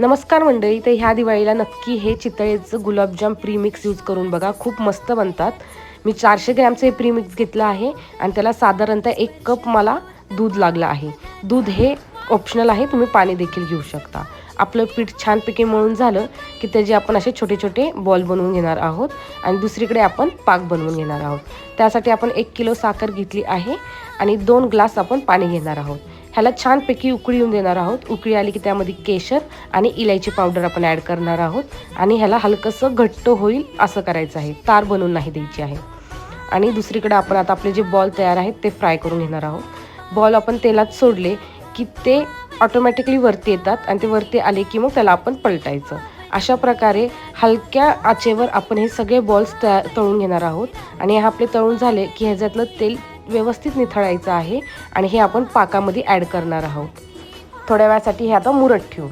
नमस्कार मंडळी तर ह्या दिवाळीला नक्की हे चितळेचं गुलाबजाम प्रीमिक्स यूज करून बघा. खूप मस्त बनतात. मी चारशे ग्रॅमचं हे प्रीमिक्स घेतलं आहे आणि त्याला साधारणतः एक कप मला दूध लागलं आहे. दूध हे ऑप्शनल आहे तुम्ही पाणी देखील घेऊ शकता. आपलं पीठ छानपैकी मळून झालं की त्याचे आपण असे छोटे छोटे बॉल बनवून घेणार आहोत आणि दुसरीकडे आपण पाक बनवून घेणार आहोत. त्यासाठी आपण एक किलो साखर घेतली आहे आणि दोन ग्लास आपण पाणी घेणार आहोत. ह्याला छानपैकी उकळी येऊन देणार आहोत. उकळी आली की त्यामध्ये केशर आणि इलायची पावडर आपण ॲड करणार आहोत. आणि ह्याला हलकंसं घट्ट होईल असं करायचं आहे. तार बनवून नाही द्यायची आहे. आणि दुसरीकडे आपण आता आपले जे बॉल तयार आहेत ते फ्राय करून घेणार आहोत. बॉल आपण तेलात सोडले की ते ऑटोमॅटिकली वरती येतात आणि ते वरती आले की मग त्याला आपण पलटायचं. अशा प्रकारे हलक्या आचेवर आपण हे सगळे बॉल्स तया तळून घेणार आहोत. आणि हे आपले तळून झाले की ह्याच्यातलं तेल व्यवस्थित निथळायचं आहे आणि हे आपण पाकामध्ये ॲड करणार आहोत. थोड्या वेळासाठी हे आता मुरत ठेवू.